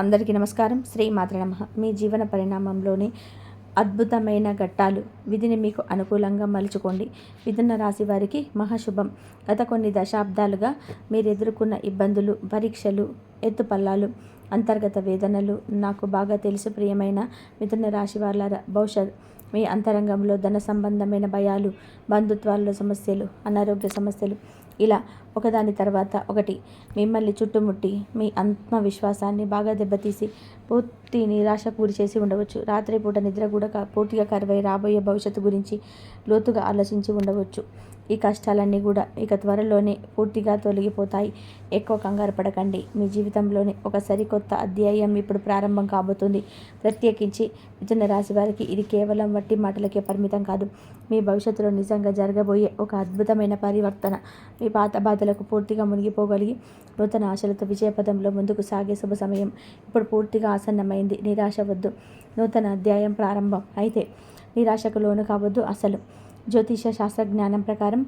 అందరికీ నమస్కారం. శ్రీ మాత్ర నమ. మీ జీవన పరిణామంలోని అద్భుతమైన ఘట్టాలు విధిని మీకు అనుకూలంగా మలుచుకోండి. మిథున రాశి వారికి మహాశుభం. గత కొన్ని దశాబ్దాలుగా మీరు ఎదుర్కొన్న ఇబ్బందులు పరీక్షలు ఎత్తుపల్లాలు అంతర్గత వేదనలు నాకు బాగా తెలుసు. ప్రియమైన మిథున రాశి వాళ్ళ భవిష్యత్ మీ అంతరంగంలో ధన సంబంధమైన భయాలు బంధుత్వాల్లో సమస్యలు అనారోగ్య సమస్యలు ఇలా ఒకదాని తర్వాత ఒకటి మిమ్మల్ని చుట్టుముట్టి మీ ఆత్మవిశ్వాసాన్ని బాగా దెబ్బతీసి పూర్తి నిరాశకు గురి చేసి ఉండవచ్చు. రాత్రిపూట నిద్ర కూడా పూర్తిగా కరువై రాబోయే భవిష్యత్తు గురించి లోతుగా ఆలోచించి ఉండవచ్చు. ఈ కష్టాలన్నీ కూడా ఇక త్వరలోనే పూర్తిగా తొలగిపోతాయి. ఎక్కువ కంగారు పడకండి. మీ జీవితంలోని ఒక సరికొత్త అధ్యాయం ఇప్పుడు ప్రారంభం కాబోతుంది. ప్రత్యేకించి మిథున రాశి వారికి ఇది కేవలం వట్టి మాటలకే పరిమితం కాదు. మీ భవిష్యత్తులో నిజంగా జరగబోయే ఒక అద్భుతమైన పరివర్తన మీ పాత బాధలకు పూర్తిగా మునిగిపోగలిగి నూతన ఆశలతో విజయపదంలో ముందుకు సాగే శుభ సమయం ఇప్పుడు పూర్తిగా ఆసన్నమైంది. నిరాశ వద్దు. నూతన అధ్యాయం ప్రారంభం. అయితే నిరాశకు లోను కావద్దు అసలు. జ్యోతిష శాస్త్రజ్ఞానం ప్రకారం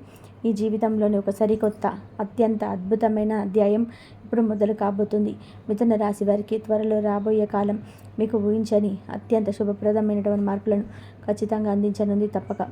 ఈ జీవితంలోని ఒక సరికొత్త అత్యంత అద్భుతమైన అధ్యాయం ఇప్పుడు మొదలు కాబోతుంది. మిథున రాశి వారికి త్వరలో రాబోయే కాలం మీకు ఊహించని అత్యంత శుభప్రదమైనటువంటి మార్పులను ఖచ్చితంగా అందించనుంది తప్పక.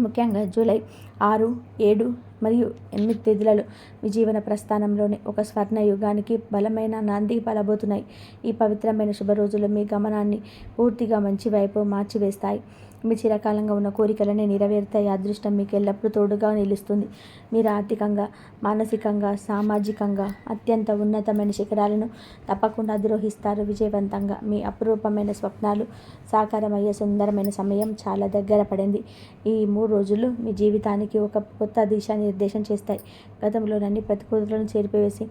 ముఖ్యంగా జూలై ఆరు ఏడు మరియు ఎనిమిది తేదీలలో మీ జీవన ప్రస్థానంలోని ఒక స్వర్ణ యుగానికి బలమైన నాంది పలబోతున్నాయి. ఈ పవిత్రమైన శుభ రోజులు మీ గమనాన్ని పూర్తిగా మంచి వైపు మార్చివేస్తాయి. మీ చిరకాలంగా ఉన్న కోరికలనే నెరవేరుతాయి. అదృష్టం మీకు ఎల్లప్పుడూ తోడుగా నిలుస్తుంది. మీరు ఆర్థికంగా మానసికంగా సామాజికంగా అత్యంత ఉన్నతమైన శిఖరాలను తప్పకుండా అధిరోహిస్తారు విజయవంతంగా మీ అపురూపమైన స్వప్నాలు సాకారమయ్యే సుందరమైన సమయం చాలా దగ్గర పడింది. ఈ మూడు రోజులు మీ జీవితానికి ఒక కొత్త దిశ నిర్దేశం చేస్తాయి. గతంలోనన్ని ప్రతికూలతలను చేరిపివేసి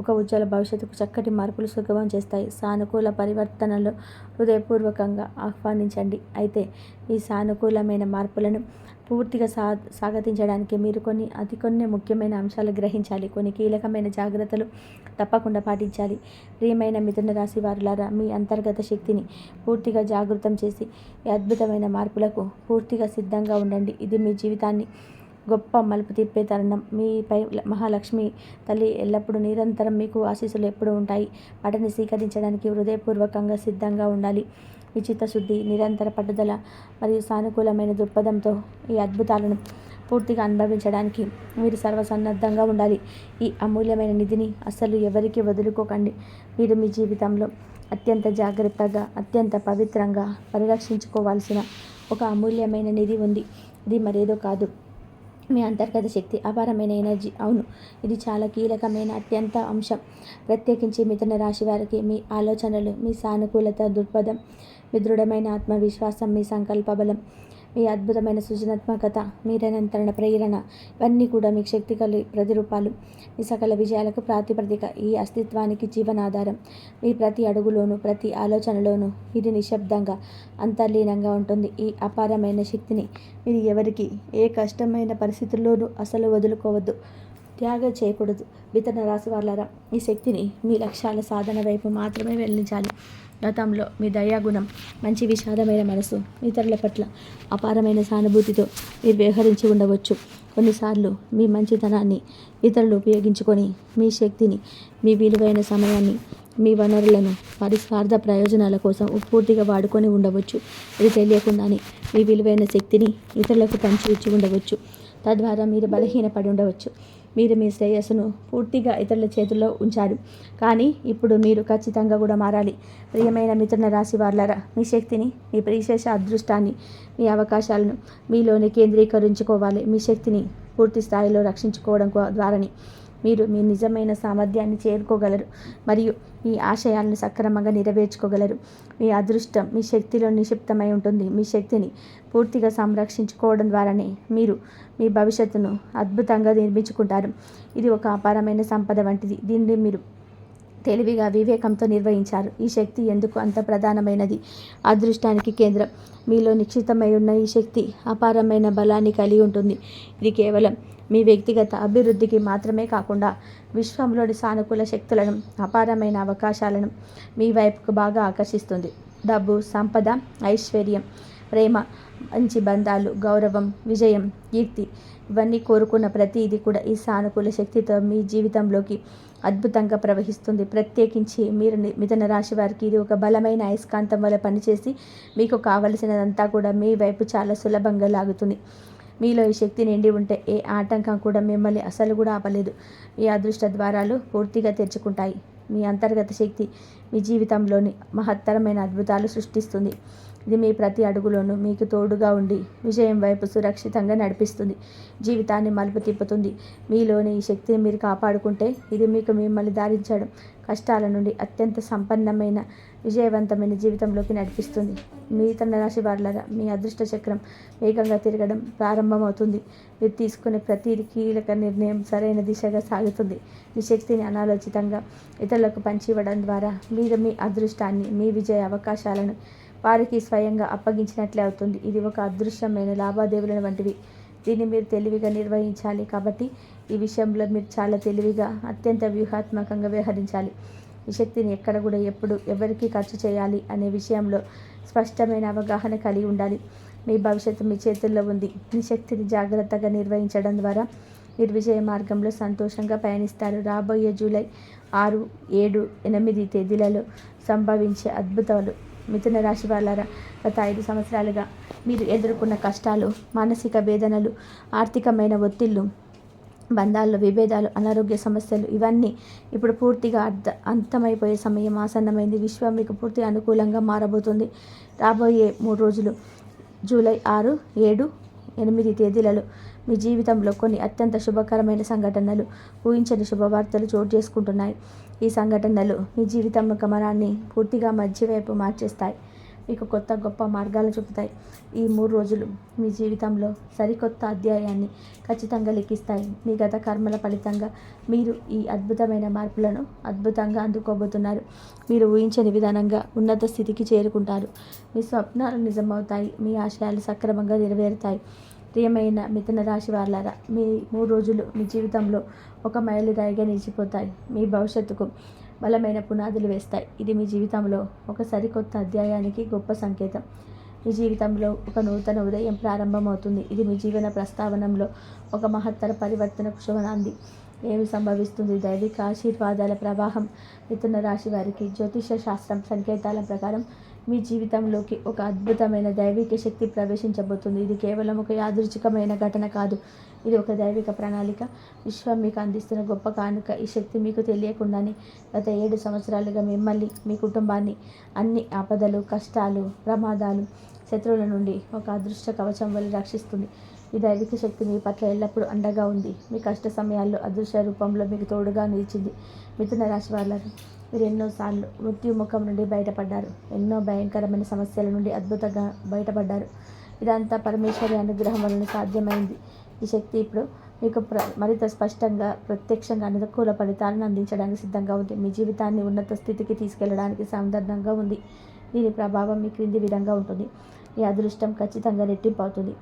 ఒక ఉజ్వల భవిష్యత్తుకు చక్కటి మార్పులు సుగమం చేస్తాయి. సానుకూల పరివర్తనలు హృదయపూర్వకంగా ఆహ్వానించండి. అయితే ఈ సానుకూలమైన మార్పులను పూర్తిగా సా స్వాగతించడానికి మీరు కొన్ని అతి కొన్ని ముఖ్యమైన అంశాలు గ్రహించాలి. కొన్ని కీలకమైన జాగ్రత్తలు తప్పకుండా పాటించాలి. ప్రియమైన మిథున రాశి వారులారా మీ అంతర్గత శక్తిని పూర్తిగా జాగృతం చేసి ఈ అద్భుతమైన మార్పులకు పూర్తిగా సిద్ధంగా ఉండండి. ఇది మీ జీవితాన్ని గొప్ప మలుపు తిప్పే తరుణం. మీపై మహాలక్ష్మి తల్లి ఎల్లప్పుడూ నిరంతరం మీకు ఆశీస్సులు ఎప్పుడూ ఉంటాయి. వాటిని స్వీకరించడానికి హృదయపూర్వకంగా సిద్ధంగా ఉండాలి. మీ చిత్తశుద్ధి నిరంతర పట్టుదల మరియు సానుకూలమైన దృక్పథంతో ఈ అద్భుతాలను పూర్తిగా అనుభవించడానికి మీరు సర్వసన్నద్ధంగా ఉండాలి. ఈ అమూల్యమైన నిధిని అస్సలు ఎవరికీ వదులుకోకండి. మీరు మీ జీవితంలో అత్యంత జాగ్రత్తగా అత్యంత పవిత్రంగా పరిరక్షించుకోవాల్సిన ఒక అమూల్యమైన నిధి ఉంది. ఇది మరేదో కాదు. మీ అంతర్గత శక్తి అపారమైన ఎనర్జీ. అవును ఇది చాలా కీలకమైన అత్యంత అంశం. ప్రత్యేకించి మిథున రాశి వారికి మీ ఆలోచనలు మీ సానుకూలత దృక్పథం మీ దృఢమైన ఆత్మవిశ్వాసం మీ సంకల్ప బలం. మీ అద్భుతమైన సృజనాత్మకత మీ నిరంతరణ ప్రేరణ ఇవన్నీ కూడా మీకు శక్తి కలి ప్రతిరూపాలు. మీ సకల విజయాలకు ప్రాతిపదిక ఈ అస్తిత్వానికి జీవనాధారం. మీ ప్రతి అడుగులోనూ ప్రతి ఆలోచనలోనూ ఇది నిశ్శబ్దంగా అంతర్లీనంగా ఉంటుంది. ఈ అపారమైన శక్తిని మీరు ఎవరికి ఏ కష్టమైన పరిస్థితుల్లోనూ అసలు వదులుకోవద్దు. త్యాగం చేయకూడదు. వితరణ రాశి వాళ్ళరా ఈ శక్తిని మీ లక్ష్యాల సాధన వైపు మాత్రమే వెళ్ళించాలి. గతంలో మీ దయాగుణం మంచి విషాదమైన మనసు ఇతరుల పట్ల అపారమైన సానుభూతితో మీరు వ్యవహరించి ఉండవచ్చు. కొన్నిసార్లు మీ మంచితనాన్ని ఇతరులు ఉపయోగించుకొని మీ శక్తిని మీ విలువైన సమయాన్ని మీ వనరులను వారి స్వార్థ ప్రయోజనాల కోసం పూర్తిగా వాడుకొని ఉండవచ్చు. ఇది తెలియకుండానే మీ విలువైన శక్తిని ఇతరులకు పంచి ఇచ్చి ఉండవచ్చు. తద్వారా మీరు బలహీనపడి ఉండవచ్చు. మీరు మీ శ్రేయస్సును పూర్తిగా ఇతరుల చేతుల్లో ఉంచారు. కానీ ఇప్పుడు మీరు ఖచ్చితంగా కూడా మారాలి. ప్రియమైన మిథున రాశి వాళ్ళరా మీ శక్తిని మీ ప్రిశేష అదృష్టాన్ని మీ అవకాశాలను మీలోనే కేంద్రీకరించుకోవాలి. మీ శక్తిని పూర్తి స్థాయిలో రక్షించుకోవడం ద్వారాని ద్వారానే. మీరు మీ నిజమైన సామర్థ్యాన్ని చేరుకోగలరు మరియు మీ ఆశయాలను సక్రమంగా నెరవేర్చుకోగలరు. మీ అదృష్టం మీ శక్తిలో నిక్షిప్తమై ఉంటుంది. మీ శక్తిని పూర్తిగా సంరక్షించుకోవడం ద్వారానే మీరు మీ భవిష్యత్తును అద్భుతంగా నిర్మించుకుంటారు. ఇది ఒక అపారమైన సంపద వంటిది. దీన్ని మీరు తెలివిగా వివేకంతో నిర్వహించారు. ఈ శక్తి ఎందుకు అంత ప్రధానమైనది? అదృష్టానికి కేంద్రం. మీలో నిశ్చితమై ఉన్న ఈ శక్తి అపారమైన బలాన్ని కలిగి ఉంటుంది. ఇది కేవలం మీ వ్యక్తిగత అభివృద్ధికి మాత్రమే కాకుండా విశ్వంలోని సానుకూల శక్తులను అపారమైన అవకాశాలను మీ వైపుకు బాగా ఆకర్షిస్తుంది. డబ్బు సంపద ఐశ్వర్యం ప్రేమ మంచి బంధాలు గౌరవం విజయం కీర్తి ఇవన్నీ కోరుకున్న ప్రతిదీ కూడా ఈ సానుకూల శక్తితో మీ జీవితంలోకి అద్భుతంగా ప్రవహిస్తుంది. ప్రత్యేకించి మీరు ని- మిథున రాశి వారికి ఇది ఒక బలమైన అయస్కాంతం వల్ల పనిచేసి మీకు కావలసినదంతా కూడా మీ వైపు చాలా సులభంగా లాగుతుంది. మీలో ఈ శక్తి నిండి ఉంటే ఏ ఆటంకం కూడా మిమ్మల్ని అసలు కూడా ఆపలేదు. మీ అదృష్ట ద్వారాలు పూర్తిగా తెరుచుకుంటాయి. మీ అంతర్గత శక్తి మీ జీవితంలోని మహత్తరమైన అద్భుతాలు సృష్టిస్తుంది. ఇది మీ ప్రతి అడుగులోనూ మీకు తోడుగా ఉండి విజయం వైపు సురక్షితంగా నడిపిస్తుంది. జీవితాన్ని మలుపు తిప్పుతుంది. మీలోని ఈ శక్తిని మీరు కాపాడుకుంటే ఇది మీకు మిమ్మల్ని దారించడం కష్టాల నుండి అత్యంత సంపన్నమైన విజయవంతమైన జీవితంలోకి నడిపిస్తుంది. మీ తన రాశి వారులారా మీ అదృష్ట చక్రం వేగంగా తిరగడం ప్రారంభమవుతుంది. మీరు తీసుకునే ప్రతి కీలక నిర్ణయం సరైన దిశగా సాగుతుంది. మీ శక్తిని అనాలోచితంగా ఇతరులకు పంచివ్వడం ద్వారా మీరు మీ అదృష్టాన్ని మీ విజయ అవకాశాలను వారికి స్వయంగా అప్పగించినట్లే అవుతుంది. ఇది ఒక అదృశ్యమైన లావాదేవీల వంటివి. దీన్ని మీరు తెలివిగా నిర్వహించాలి కాబట్టి ఈ విషయంలో మీరు చాలా తెలివిగా అత్యంత వ్యూహాత్మకంగా వ్యవహరించాలి. ఈ శక్తిని ఎక్కడ కూడా ఎప్పుడు ఎవరికి ఖర్చు చేయాలి అనే విషయంలో స్పష్టమైన అవగాహన కలిగి ఉండాలి. మీ భవిష్యత్తు మీ చేతుల్లో ఉంది. మీ శక్తిని జాగ్రత్తగా నిర్వహించడం ద్వారా మీరు విజయ మార్గంలో సంతోషంగా పయనిస్తారు. రాబోయే జూలై ఆరు ఏడు ఎనిమిది తేదీలలో సంభవించే అద్భుతాలు. మిథున రాశి వాళ్ళారా గత ఐదు సంవత్సరాలుగా మీరు ఎదుర్కొన్న కష్టాలు మానసిక వేదనలు ఆర్థికమైన ఒత్తిళ్ళు బంధాల్లో విభేదాలు అనారోగ్య సమస్యలు ఇవన్నీ ఇప్పుడు పూర్తిగా అర్థ అంతమైపోయే సమయం ఆసన్నమైంది. విశ్వం మీకు పూర్తి అనుకూలంగా మారబోతుంది. రాబోయే మూడు రోజులు జూలై ఆరు ఏడు ఎనిమిది తేదీలలో మీ జీవితంలో కొన్ని అత్యంత శుభకరమైన సంఘటనలు ఊహించని శుభవార్తలు చోటు చేసుకుంటున్నాయి. ఈ సంఘటనలు మీ జీవితం గమనాన్ని పూర్తిగా మధ్యవైపు మార్చేస్తాయి. మీకు కొత్త గొప్ప మార్గాలు చూపుతాయి. ఈ మూడు రోజులు మీ జీవితంలో సరికొత్త అధ్యాయాన్ని ఖచ్చితంగా లిఖిస్తాయి. మీ గత కర్మల ఫలితంగా మీరు ఈ అద్భుతమైన మార్పులను అద్భుతంగా అందుకోబోతున్నారు. మీరు ఊహించని విధానంగా ఉన్నత స్థితికి చేరుకుంటారు. మీ స్వప్నాలు నిజమవుతాయి. మీ ఆశయాలు సక్రమంగా నెరవేరుతాయి. ప్రియమైన మిథున రాశి వాళ్ళారా మీ మూడు రోజులు మీ జీవితంలో ఒక మైలురాయిగా నిలిచిపోతాయి. మీ భవిష్యత్తుకు బలమైన పునాదులు వేస్తాయి. ఇది మీ జీవితంలో ఒక సరికొత్త అధ్యాయానికి గొప్ప సంకేతం. మీ జీవితంలో ఒక నూతన ఉదయం ప్రారంభమవుతుంది. ఇది మీ జీవన ప్రస్తావనలో ఒక మహత్తర పరివర్తనకు శుభనాంది ఏమి సంభవిస్తుంది? దైవిక ఆశీర్వాదాల ప్రవాహం. మిథున రాశి వారికి జ్యోతిష శాస్త్రం సంకేతాల ప్రకారం మీ జీవితంలోకి ఒక అద్భుతమైన దైవిక శక్తి ప్రవేశించబోతుంది. ఇది కేవలం ఒక యాదృచ్ఛికమైన ఘటన కాదు. ఇది ఒక దైవిక ప్రణాళిక. విశ్వం మీకు అందిస్తున్న గొప్ప కానుక. ఈ శక్తి మీకు తెలియకుండానే గత ఏడు సంవత్సరాలుగా మిమ్మల్ని మీ కుటుంబాన్ని అన్ని ఆపదలు కష్టాలు ప్రమాదాలు శత్రువుల నుండి ఒక అదృష్ట కవచం వల్ల రక్షిస్తుంది. ఈ దైవిక శక్తి మీ పట్ల ఎల్లప్పుడూ అండగా ఉంది. మీ కష్ట సమయాల్లో అదృశ్య రూపంలో మీకు తోడుగా నిలిచింది. మిథున రాశి వాళ్ళకి మీరు ఎన్నోసార్లు మృత్యు ముఖం నుండి బయటపడ్డారు. ఎన్నో భయంకరమైన సమస్యల నుండి అద్భుతంగా బయటపడ్డారు. ఇదంతా పరమేశ్వరి అనుగ్రహం వలన సాధ్యమైంది. ఈ శక్తి ఇప్పుడు మీకు ప్ర మరింత స్పష్టంగా ప్రత్యక్షంగా అనుకూల ఫలితాలను అందించడానికి సిద్ధంగా ఉంది. మీ జీవితాన్ని ఉన్నత స్థితికి తీసుకెళ్ళడానికి సందర్భంగా ఉంది. దీని ప్రభావం మీ క్రింది విధంగా ఉంటుంది. మీ అదృష్టం ఖచ్చితంగా రెట్టింపు అవుతుంది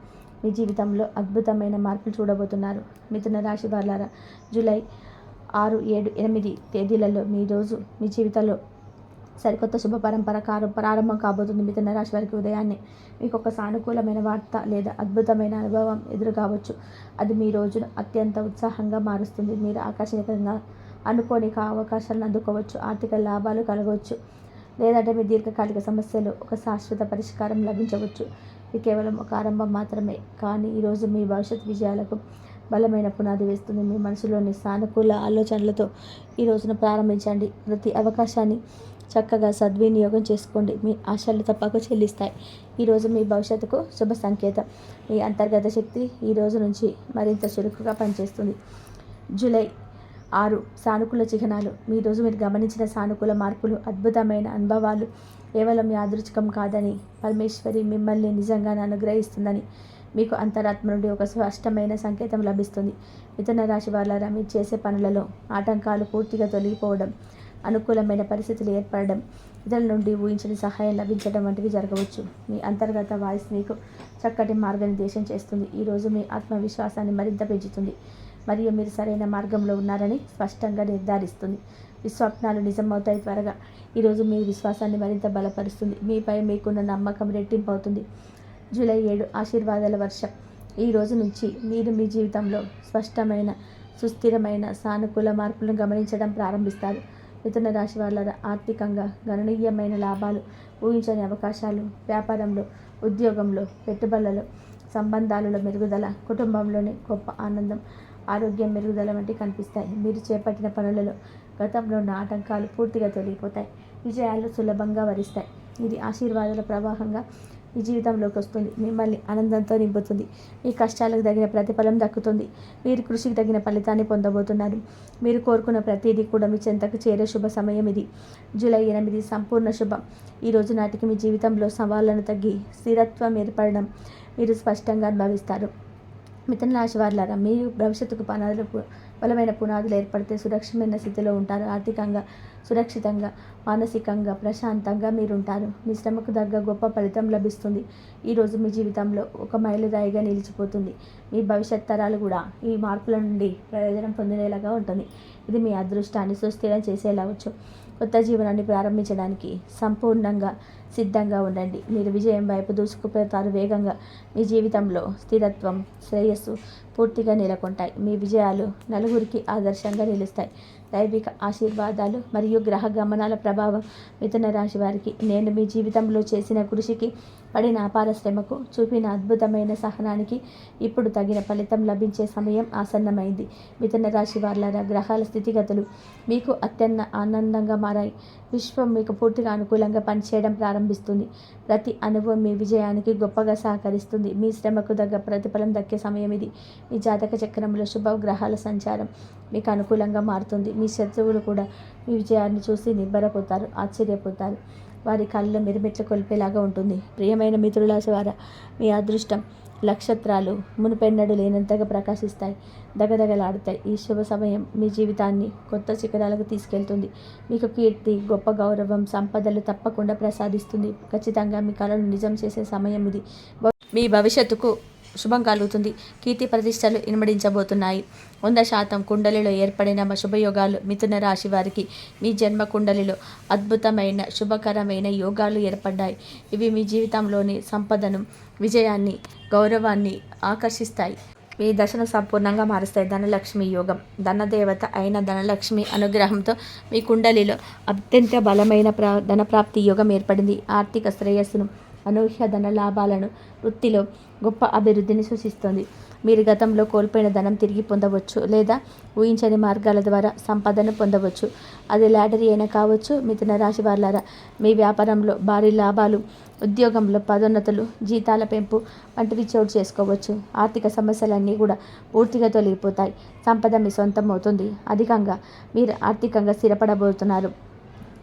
మీ జీవితంలో అద్భుతమైన మార్పులు చూడబోతున్నారు. మిథున రాశి వాళ్ళారా జూలై ఆరు ఏడు ఎనిమిది తేదీలలో మీ రోజు మీ జీవితంలో సరికొత్త శుభ పరంపర కారు ప్రారంభం కాబోతుంది. మిథున రాశి వారికి ఉదయాన్నే మీకు ఒక సానుకూలమైన వార్త లేదా అద్భుతమైన అనుభవం ఎదురు కావచ్చు. అది మీ రోజును అత్యంత ఉత్సాహంగా మారుస్తుంది. మీరు ఆకర్షణీయంగా అనుకోని కా- అవకాశాలను అందుకోవచ్చు. ఆర్థిక లాభాలు కలగవచ్చు. లేదంటే మీ దీర్ఘకాలిక సమస్యలు ఒక శాశ్వత పరిష్కారం లభించవచ్చు. ఇది కేవలం ఒక ఆరంభం మాత్రమే. కానీ ఈరోజు మీ భవిష్యత్ విజయాలకు బలమైన పునాది వేస్తుంది. మీ మనసులోని సానుకూల ఆలోచనలతో ఈ రోజున ప్రారంభించండి. ప్రతి అవకాశాన్ని చక్కగా సద్వినియోగం చేసుకోండి. మీ ఆశలు తప్పక చెల్లిస్తాయి. ఈరోజు మీ భవిష్యత్తుకు శుభ సంకేతం. మీ అంతర్గత శక్తి ఈ రోజు నుంచి మరింత చురుకుగా పనిచేస్తుంది. జూలై ఆరు సానుకూల చిహ్నాలు. మీ రోజు మీరు గమనించిన సానుకూల మార్పులు అద్భుతమైన అనుభవాలు కేవలం యాదృచ్ఛికం కాదని పరమేశ్వరి మిమ్మల్ని నిజంగానే అనుగ్రహిస్తుందని మీకు అంతరాత్మ నుండి ఒక స్పష్టమైన సంకేతం లభిస్తుంది. మిథున రాశి వాళ్ళారా మీరు చేసే పనులలో ఆటంకాలు పూర్తిగా తొలగిపోవడం అనుకూలమైన పరిస్థితులు ఏర్పడడం ఇతరుల నుండి ఊహించిన సహాయం లభించడం వంటివి జరగవచ్చు. మీ అంతర్గత వాయిస్ మీకు చక్కటి మార్గనిర్దేశం చేస్తుంది. ఈరోజు మీ ఆత్మవిశ్వాసాన్ని మరింత పెంచుతుంది. మరియు మీరు సరైన మార్గంలో ఉన్నారని స్పష్టంగా నిర్ధారిస్తుంది. విశ్వప్నాలు నిజమవుతాయి త్వరగా. ఈరోజు మీ విశ్వాసాన్ని మరింత బలపరుస్తుంది. మీపై మీకున్న నమ్మకం రెట్టింపు అవుతుంది జూలై ఏడు ఆశీర్వాదాల వర్షం. ఈ రోజు నుంచి మీరు మీ జీవితంలో స్పష్టమైన సుస్థిరమైన సానుకూల మార్పులను గమనించడం ప్రారంభిస్తారు. మిథున రాశి వాళ్ళ ఆర్థికంగా గణనీయమైన లాభాలు ఊహించని అవకాశాలు వ్యాపారంలో ఉద్యోగంలో పెట్టుబడులలో సంబంధాలలో మెరుగుదల కుటుంబంలోని గొప్ప ఆనందం ఆరోగ్యం మెరుగుదల వంటి కనిపిస్తాయి. మీరు చేపట్టిన పనులలో గతంలో ఉన్న ఆటంకాలు పూర్తిగా తొలగిపోతాయి. విజయాలు సులభంగా వరిస్తాయి. ఇది ఆశీర్వాదాల ప్రవాహంగా మీ జీవితంలోకి వస్తుంది. మిమ్మల్ని ఆనందంతో నింపుతుంది. మీ కష్టాలకు తగిన ప్రతిఫలం దక్కుతుంది. మీరు కృషికి తగిన ఫలితాన్ని పొందబోతున్నారు. మీరు కోరుకున్న ప్రతిదీ కూడా మీ చెంతకు చేరే శుభ సమయం ఇది. జూలై ఎనిమిది సంపూర్ణ శుభం. ఈ రోజు నాటికి మీ జీవితంలో సవాళ్ళను తగ్గి స్థిరత్వం ఏర్పడడం మీరు స్పష్టంగా అనుభవిస్తారు. మిథున రాశి వారిలారా మీరు భవిష్యత్తుకు పునాదులు బలమైన పునాదులు ఏర్పడితే సురక్షితమైన స్థితిలో ఉంటారు. ఆర్థికంగా సురక్షితంగా మానసికంగా ప్రశాంతంగా మీరు ఉంటారు మీ శ్రమకు తగ్గ గొప్ప ఫలితం లభిస్తుంది. ఈరోజు మీ జీవితంలో ఒక మైలురాయిగా నిలిచిపోతుంది. మీ భవిష్యత్ తరాలు కూడా ఈ మార్పుల నుండి ప్రయోజనం పొందినేలాగా ఉంటుంది. ఇది మీ అదృష్టాన్ని సుస్థిరం చేసేలా వచ్చు. కొత్త జీవనాన్ని ప్రారంభించడానికి సంపూర్ణంగా సిద్ధంగా ఉండండి. మీరు విజయం వైపు దూసుకుపోతారు వేగంగా. మీ జీవితంలో స్థిరత్వం శ్రేయస్సు పూర్తిగా నెలకొంటాయి. మీ విజయాలు నలుగురికి ఆదర్శంగా నిలుస్తాయి. దైవిక ఆశీర్వాదాలు మరియు గ్రహ గమనాల ప్రభావం మిథున రాశి వారికి. నేను మీ జీవితంలో చేసిన కృషికి పడిన అపార శ్రమకు చూపిన అద్భుతమైన సహనానికి ఇప్పుడు తగిన ఫలితం లభించే సమయం ఆసన్నమైంది. మిథున రాశి వాళ్ళ గ్రహాల స్థితిగతులు మీకు అత్యంత ఆనందంగా మారాయి. విశ్వం మీకు పూర్తిగా అనుకూలంగా పనిచేయడం ప్రారంభిస్తుంది. ప్రతి అనుభవం మీ విజయానికి గొప్పగా సహకరిస్తుంది. మీ శ్రమకు తగ్గ ప్రతిఫలం దక్కే సమయం ఇది. మీ జాతక చక్రంలో శుభ గ్రహాల సంచారం. మీకు అనుకూలంగా మారుతుంది. మీ శత్రువులు కూడా మీ విజయాన్ని చూసి నిబ్బరపోతారు ఆశ్చర్యపోతారు. వారి కళ్ళలో మిరుమిట్లు కొలిపేలాగా ఉంటుంది. ప్రియమైన మిత్రులాశ వార మీ అదృష్టం నక్షత్రాలు మునుపెన్నడు లేనంతగా ప్రకాశిస్తాయి దగదగలాడుతాయి. ఈ శుభ సమయం మీ జీవితాన్ని కొత్త శిఖరాలకు తీసుకెళ్తుంది. మీకు కీర్తి గొప్ప గౌరవం సంపదలు తప్పకుండా ప్రసాదిస్తుంది. ఖచ్చితంగా మీ కళను నిజం చేసే సమయం ఇది. మీ భవిష్యత్తుకు శుభం కలుగుతుంది. కీర్తి ప్రతిష్టలు ఇనుమడించబోతున్నాయి. వంద శాతం కుండలిలో ఏర్పడిన శుభయోగాలు మిథున రాశి వారికి మీ జన్మ కుండలిలో అద్భుతమైన శుభకరమైన యోగాలు ఏర్పడ్డాయి. ఇవి మీ జీవితంలోని సంపదను విజయాన్ని గౌరవాన్ని ఆకర్షిస్తాయి. మీ దశను సంపూర్ణంగా మారుస్తాయి. ధనలక్ష్మి యోగం. ధనదేవత అయిన ధనలక్ష్మి అనుగ్రహంతో మీ కుండలిలో అత్యంత బలమైన ప్రా ధనప్రాప్తి యోగం ఏర్పడింది. ఆర్థిక శ్రేయస్సును అనూహ్య ధన లాభాలను వృత్తిలో గొప్ప అభివృద్ధిని సూచిస్తుంది మీరు గతంలో కోల్పోయిన ధనం తిరిగి పొందవచ్చు లేదా ఊహించని మార్గాల ద్వారా సంపదను పొందవచ్చు. అది లాటరీ అయినా కావచ్చు మిథున రాశి వాళ్ళారా మీ వ్యాపారంలో భారీ లాభాలు ఉద్యోగంలో పదోన్నతులు జీతాల పెంపు వంటివి చోటు చేసుకోవచ్చు. ఆర్థిక సమస్యలన్నీ కూడా పూర్తిగా తొలగిపోతాయి. సంపద మీ సొంతం అవుతుంది. అధికంగా మీరు ఆర్థికంగా స్థిరపడబోతున్నారు.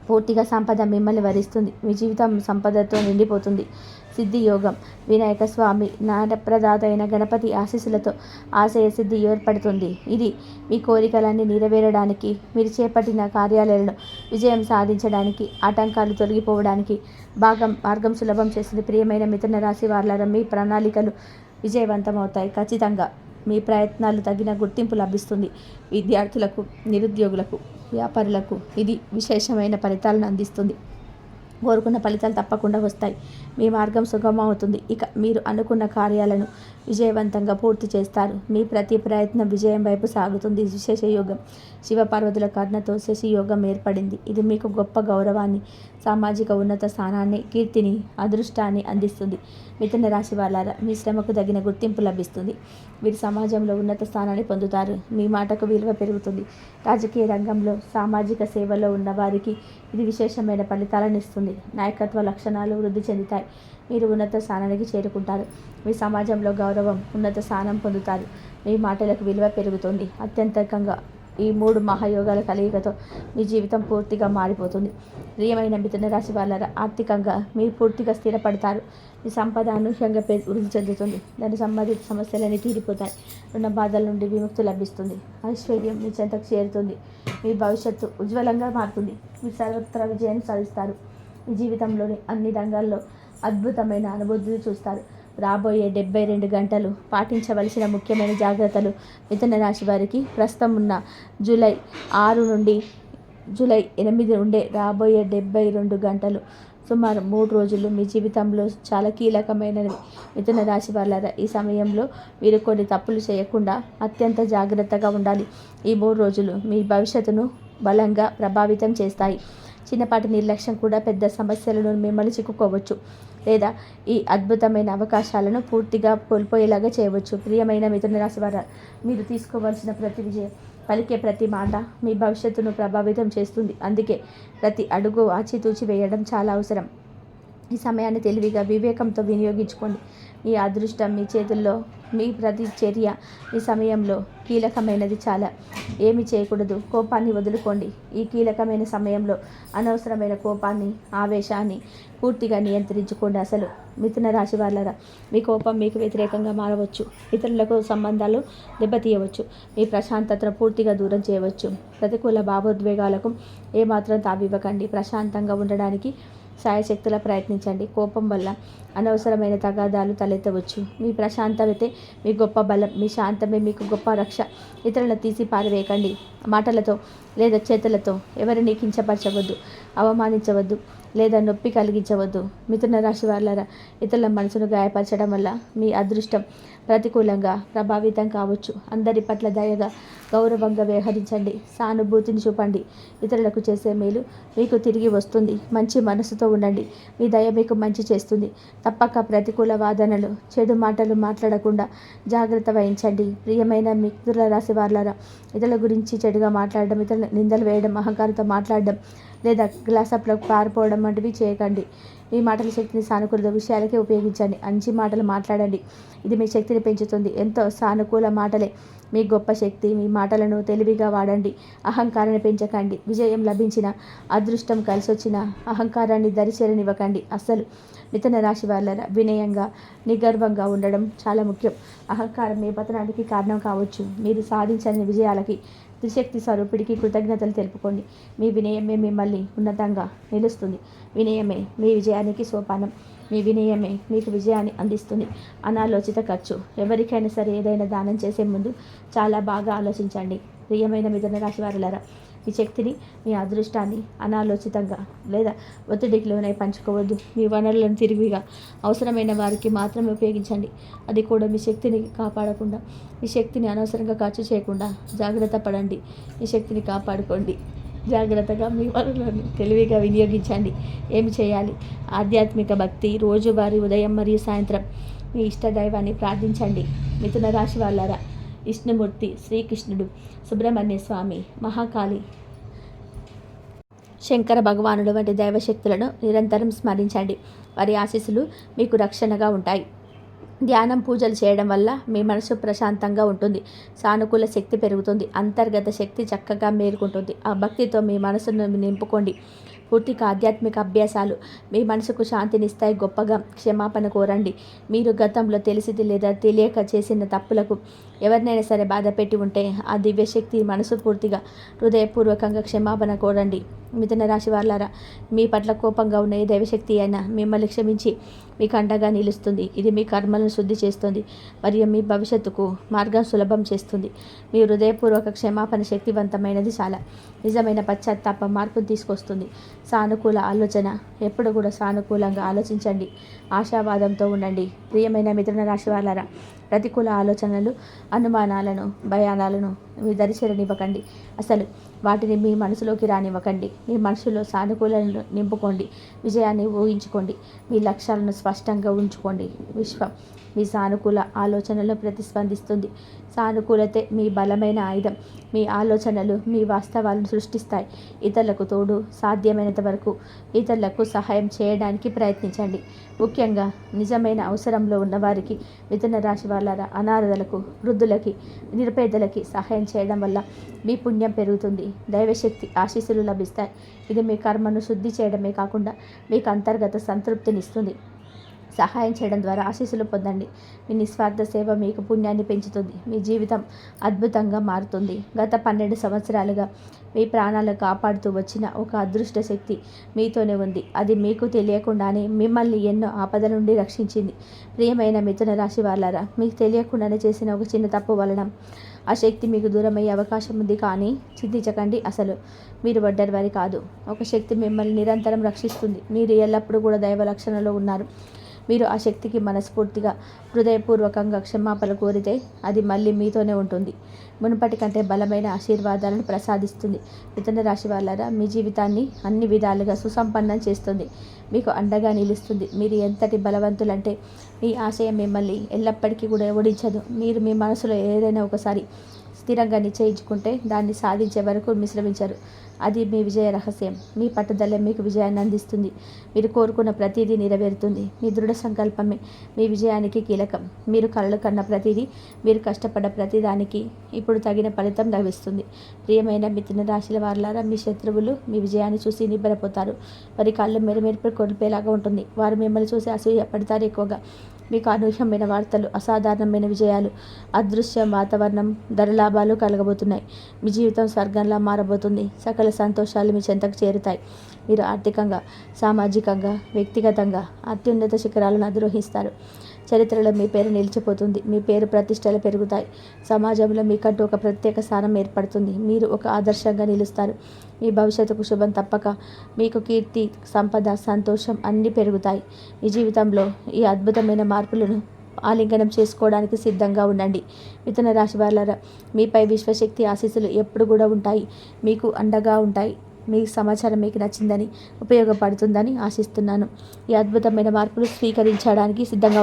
పూర్తిగా సంపద మిమ్మల్ని వరిస్తుంది. మీ జీవితం సంపదతో నిండిపోతుంది. సిద్ధి యోగం. వినాయక స్వామి నాటప్రదాత అయిన గణపతి ఆశీస్సులతో ఆశయ సిద్ధి ఏర్పడుతుంది. ఇది మీ కోరికలన్నీ నెరవేరడానికి మీరు చేపట్టిన కార్యాలయంలో విజయం సాధించడానికి ఆటంకాలు తొలగిపోవడానికి భాగం మార్గం సులభం చేస్తుంది. ప్రియమైన మిథున రాశి వాళ్ళ మీ ప్రణాళికలు విజయవంతమవుతాయి. ఖచ్చితంగా మీ ప్రయత్నాలు తగిన గుర్తింపు లభిస్తుంది. విద్యార్థులకు నిరుద్యోగులకు వ్యాపారులకు ఇది విశేషమైన ఫలితాలను అందిస్తుంది. కోరుకున్న ఫలితాలు తప్పకుండా వస్తాయి. మీ మార్గం సుగమమవుతుంది. ఇక మీరు అనుకున్న కార్యాలను విజయవంతంగా పూర్తి చేస్తారు. మీ ప్రతి ప్రయత్నం విజయం వైపు సాగుతుంది. విశేష యోగం శివపార్వతుల కర్ణతో శశి యోగం ఏర్పడింది. ఇది మీకు గొప్ప గౌరవాన్ని సామాజిక ఉన్నత స్థానాన్ని కీర్తిని అదృష్టాన్ని అందిస్తుంది. మిథున రాశి వాళ్ళారా మీ శ్రమకు తగిన గుర్తింపు లభిస్తుంది. మీరు సమాజంలో ఉన్నత స్థానాన్ని పొందుతారు. మీ మాటకు విలువ పెరుగుతుంది. రాజకీయ రంగంలో సామాజిక సేవలో ఉన్న వారికి ఇది విశేషమైన ఫలితాలను ఇస్తుంది. నాయకత్వ లక్షణాలు వృద్ధి చెందుతాయి. మీరు ఉన్నత స్థానానికి చేరుకుంటారు. మీ సమాజంలో గౌరవం ఉన్నత స్థానం పొందుతారు. మీ మాటలకు విలువ పెరుగుతుంది. అత్యంతకంగా ఈ మూడు మహాయోగాల కలయికతో మీ జీవితం పూర్తిగా మారిపోతుంది. ప్రియమైన మిథున రాశి వాళ్ళ ఆర్థికంగా మీరు పూర్తిగా స్థిరపడతారు. మీ సంపద అనూహ్యంగా వృద్ధి చెందుతుంది. దాని సంబంధిత సమస్యలన్నీ తీరిపోతాయి. రుణ బాధల నుండి విముక్తి లభిస్తుంది. ఐశ్వర్యం మీ చెంతకు చేరుతుంది. మీ భవిష్యత్తు ఉజ్వలంగా మారుతుంది. మీరు సర్వత్ర విజయాన్ని సాధిస్తారు. మీ జీవితంలోని అన్ని రంగాల్లో అద్భుతమైన అనుభూతిని చూస్తారు. రాబోయే డెబ్బై రెండు గంటలు పాటించవలసిన ముఖ్యమైన జాగ్రత్తలు మిథున రాశి వారికి ప్రస్తుతం ఉన్న జూలై ఆరు నుండి జూలై ఎనిమిది ఉండే రాబోయే డెబ్బై రెండు గంటలు సుమారు మూడు రోజులు మీ జీవితంలో చాలా కీలకమైనవి. మిథున రాశి వాళ్ళ ఈ సమయంలో మీరు కొన్ని తప్పులు చేయకుండా అత్యంత జాగ్రత్తగా ఉండాలి. ఈ మూడు రోజులు మీ భవిష్యత్తును బలంగా ప్రభావితం చేస్తాయి. చిన్నపాటి నిర్లక్ష్యం కూడా పెద్ద సమస్యలను మిమ్మల్ని చిక్కుకోవచ్చు. లేదా ఈ అద్భుతమైన అవకాశాలను పూర్తిగా కోల్పోయేలాగా చేయవచ్చు. ప్రియమైన మిథున రాశి వారు మీరు తీసుకోవాల్సిన ప్రతి విజయం పలికే ప్రతి మాట మీ భవిష్యత్తును ప్రభావితం చేస్తుంది. అందుకే ప్రతి అడుగు ఆచితూచి వేయడం చాలా అవసరం. ఈ సమయాన్ని తెలివిగా వివేకంతో వినియోగించుకోండి. మీ అదృష్టం మీ చేతుల్లో మీ ప్రతి చర్య ఈ సమయంలో కీలకమైనది చాలా. ఏమి చేయకూడదు కోపాన్ని వదులుకోండి. ఈ కీలకమైన సమయంలో అనవసరమైన కోపాన్ని ఆవేశాన్ని పూర్తిగా నియంత్రించుకోండి అసలు. మిథున రాశి వాళ్ళరా మీ కోపం మీకు వ్యతిరేకంగా మారవచ్చు. ఇతరులకు సంబంధాలు దెబ్బతీయవచ్చు. మీ ప్రశాంతతను పూర్తిగా దూరం చేయవచ్చు. ప్రతికూల భావోద్వేగాలకు ఏమాత్రం తావివ్వకండి. ప్రశాంతంగా ఉండడానికి సాయశక్తులా ప్రయత్నించండి. కోపం వల్ల అనవసరమైన తగాదాలు తలెత్తవచ్చు. మీ ప్రశాంతమైతే మీ గొప్ప బలం మీ శాంతమే మీకు గొప్ప రక్ష. ఇతరులను తీసి పారవేయకండి. మాటలతో లేదా చేతులతో ఎవరిని కించపరచవద్దు అవమానించవద్దు. లేదా నొప్పి కలిగించవద్దు. మిథున రాశి వాళ్ళ ఇతరుల మనసును గాయపరచడం వల్ల మీ అదృష్టం ప్రతికూలంగా ప్రభావితం కావచ్చు. అందరి పట్ల దయగా గౌరవంగా వ్యవహరించండి. సానుభూతిని చూపండి. ఇతరులకు చేసే మేలు మీకు తిరిగి వస్తుంది. మంచి మనసుతో ఉండండి. మీ దయ మీకు మంచి చేస్తుంది. తప్పక ప్రతికూల వాదనలు చెడు మాటలు మాట్లాడకుండా జాగ్రత్త వహించండి. ప్రియమైన మిత్రుల రాశి వాళ్ళరా ఇతరుల గురించి చెడుగా మాట్లాడడం ఇతరుల నిందలు వేయడం అహంకారంతో మాట్లాడడం లేదా గ్లాసప్లకు పారిపోవడం వంటివి చేయకండి. మీ మాటల శక్తిని సానుకూల విషయాలకే ఉపయోగించండి. మంచి మాటలు మాట్లాడండి. ఇది మీ శక్తిని పెంచుతుంది. ఎంతో సానుకూల మాటలే మీ గొప్ప శక్తి. మీ మాటలను తెలివిగా వాడండి. అహంకారాన్ని పెంచకండి. విజయం లభించిన అదృష్టం కలిసి వచ్చిన అహంకారాన్ని దరిచేరనివ్వకండి. అస్సలు మిథున రాశి వాళ్ళ వినయంగా నిగర్వంగా ఉండడం చాలా ముఖ్యం. అహంకారం మీ పతనానికి కారణం కావచ్చు. మీరు సాధించని విజయాలకి త్రిశక్తి స్వరూపిడికి కృతజ్ఞతలు తెలుపుకోండి. మీ వినయమే మిమ్మల్ని ఉన్నతంగా నిలుస్తుంది. వినయమే మీ విజయానికి సోపానం. మీ వినయమే మీకు విజయాన్ని అందిస్తుంది. అనాలోచిత ఖర్చు. ఎవరికైనా సరే ఏదైనా దానం చేసే ముందు చాలా బాగా ఆలోచించండి. ప్రియమైన మిథున రాశి వారులరా మీ శక్తిని మీ అదృష్టాన్ని అనాలోచితంగా లేదా ఒత్తిడికి లోనై పంచుకోవద్దు. మీ వనరులను తిరిగిగా అవసరమైన వారికి మాత్రమే ఉపయోగించండి. అది కూడా మీ శక్తిని కాపాడకుండా మీ శక్తిని అనవసరంగా ఖర్చు చేయకుండా జాగ్రత్త పడండి. మీ శక్తిని కాపాడుకోండి. జాగ్రత్తగా మీ వనరులను తెలివిగా వినియోగించండి. ఏమి చేయాలి? ఆధ్యాత్మిక భక్తి రోజువారీ ఉదయం మరియు సాయంత్రం మీ ఇష్ట దైవాన్ని ప్రార్థించండి. మిథున రాశి వాళ్ళారా విష్ణుమూర్తి శ్రీకృష్ణుడు. సుబ్రహ్మణ్య స్వామి మహాకాళి. శంకర భగవానుడు వంటి దైవశక్తులను నిరంతరం స్మరించండి. వారి ఆశీస్సులు మీకు రక్షణగా ఉంటాయి. ధ్యానం పూజలు చేయడం వల్ల మీ మనసు ప్రశాంతంగా ఉంటుంది. సానుకూల శక్తి పెరుగుతుంది. అంతర్గత శక్తి చక్కగా మేలుకుంటుంది. ఆ భక్తితో మీ మనసును నింపుకోండి. పూర్తిగా ఆధ్యాత్మిక అభ్యాసాలు. మీ మనసుకు శాంతినిస్తాయి. గొప్పగా క్షమాపణ కోరండి. మీరు గతంలో తెలిసింది లేదా తెలియక చేసిన తప్పులకు ఎవరినైనా సరే బాధ పెట్టి ఉంటే ఆ దివ్యశక్తి మనసు పూర్తిగా హృదయపూర్వకంగా క్షమాపణ కోరండి. మిథున రాశి వాళ్ళారా మీ పట్ల కోపంగా ఉన్న ఏ దైవశక్తి అయినా మిమ్మల్ని క్షమించి మీకు అండగా నిలుస్తుంది. ఇది మీ కర్మలను శుద్ధి చేస్తుంది మరియు మీ భవిష్యత్తుకు మార్గం సులభం చేస్తుంది. మీ హృదయపూర్వక క్షమాపణ శక్తివంతమైనది చాలా. నిజమైన పశ్చాత్తాప మార్పును తీసుకొస్తుంది. సానుకూల ఆలోచన. ఎప్పుడు కూడా సానుకూలంగా ఆలోచించండి. ఆశావాదంతో ఉండండి. ప్రియమైన మిథున రాశి వాళ్ళరా ప్రతికూల ఆలోచనలు అనుమానాలను భయానాలను మీ దరిచేరనివ్వకండి. అసలు వాటిని మీ మనసులోకి రానివ్వకండి. మీ మనసులో సానుకూలను నింపుకోండి. విజయాన్ని ఊహించుకోండి. మీ లక్ష్యాలను స్పష్టంగా ఉంచుకోండి. విశ్వం మీ సానుకూల ఆలోచనలు ప్రతిస్పందిస్తుంది. సానుకూలతే మీ బలమైన ఆయుధం మీ ఆలోచనలు మీ వాస్తవాలను సృష్టిస్తాయి. ఇతరులకు తోడు సాధ్యమైనంత వరకు ఇతరులకు సహాయం చేయడానికి ప్రయత్నించండి. ముఖ్యంగా నిజమైన అవసరంలో ఉన్నవారికి మిథున రాశి వాళ్ళ అనాథలకు వృద్ధులకి నిరుపేదలకి సహాయం చేయడం వల్ల మీ పుణ్యం పెరుగుతుంది. దైవశక్తి ఆశీస్సులు లభిస్తాయి. ఇది మీ కర్మను శుద్ధి చేయడమే కాకుండా మీకు అంతర్గత సంతృప్తినిస్తుంది. సహాయం చేయడం ద్వారా ఆశీస్సులు పొందండి. మీ నిస్వార్థ సేవ మీకు పుణ్యాన్ని పెంచుతుంది. మీ జీవితం అద్భుతంగా మారుతుంది. గత పన్నెండు సంవత్సరాలుగా మీ ప్రాణాలు కాపాడుతూ వచ్చిన ఒక అదృష్ట శక్తి మీతోనే ఉంది. అది మీకు తెలియకుండానే మిమ్మల్ని ఎన్నో ఆపద నుండి రక్షించింది. ప్రియమైన మిథున రాశి వాళ్ళారా మీకు తెలియకుండానే చేసిన ఒక చిన్న తప్పు వలన ఆ శక్తి మీకు దూరమయ్యే అవకాశం ఉంది కానీ చింతించకండి అసలు. మీరు వడ్డరి వారి కాదు. ఒక శక్తి మిమ్మల్ని నిరంతరం రక్షిస్తుంది. మీరు ఎల్లప్పుడూ కూడా దైవ లక్షణలో ఉన్నారు. మీరు ఆ శక్తికి మనస్ఫూర్తిగా హృదయపూర్వకంగా క్షమాపణ కోరితే అది మళ్ళీ మీతోనే ఉంటుంది. మునుపటి కంటే బలమైన ఆశీర్వాదాలను ప్రసాదిస్తుంది. మిథున రాశి వాళ్ళరా మీ జీవితాన్ని అన్ని విధాలుగా సుసంపన్నం చేస్తుంది. మీకు అండగా నిలుస్తుంది. మీరు ఎంతటి బలవంతులంటే మీ ఆశయం మిమ్మల్ని ఎల్లప్పటికీ కూడా ఓడించదు. మీరు మీ మనసులో ఏదైనా ఒకసారి స్థిరంగా నిశ్చయించుకుంటే దాన్ని సాధించే వరకు విశ్రమించరు అది మీ విజయ రహస్యం. మీ పట్టుదల మీకు విజయాన్ని అందిస్తుంది. మీరు కోరుకున్న ప్రతిదీ నెరవేరుతుంది. మీ దృఢ సంకల్పమే మీ విజయానికి కీలకం. మీరు కలలు కన్న ప్రతిదీ మీరు కష్టపడ్డ ప్రతిదానికి ఇప్పుడు తగిన ఫలితం లభిస్తుంది. ప్రియమైన మిథున రాశుల వారులారా మీ శత్రువులు మీ విజయాన్ని చూసి నిబ్బరపోతారు. వారి కళ్ళు మెరుమెరుపు కొలిపేలాగా ఉంటుంది. వారు మిమ్మల్ని చూసి అసూయ పడతారు ఎక్కువగా. మీకు అనూహ్యమైన వార్తలు అసాధారణమైన విజయాలు అదృశ్య వాతావరణం ధరలాభాలు కలగబోతున్నాయి. మీ జీవితం స్వర్గంలా మారబోతుంది. సకల సంతోషాలు మీ చెంతకు చేరుతాయి. మీరు ఆర్థికంగా సామాజికంగా వ్యక్తిగతంగా అత్యున్నత శిఖరాలను అధిరోహిస్తారు. చరిత్రలో మీ పేరు నిలిచిపోతుంది. మీ పేరు ప్రతిష్టలు పెరుగుతాయి. సమాజంలో మీకంటూ ఒక ప్రత్యేక స్థానం ఏర్పడుతుంది. మీరు ఒక ఆదర్శంగా నిలుస్తారు. మీ భవిష్యత్తుకు శుభం తప్పక. మీకు కీర్తి సంపద సంతోషం అన్నీ పెరుగుతాయి. మీ జీవితంలో ఈ అద్భుతమైన మార్పులను ఆలింగనం చేసుకోవడానికి సిద్ధంగా ఉండండి. మిథున రాశి వాళ్ళ మీపై విశ్వశక్తి ఆశీస్సులు ఎప్పుడు కూడా ఉంటాయి. మీకు అండగా ఉంటాయి. మీ సమాచారం మీకు నచ్చిందని ఉపయోగపడుతుందని ఆశిస్తున్నాను. ఈ అద్భుతమైన మార్పులు స్వీకరించడానికి సిద్ధంగా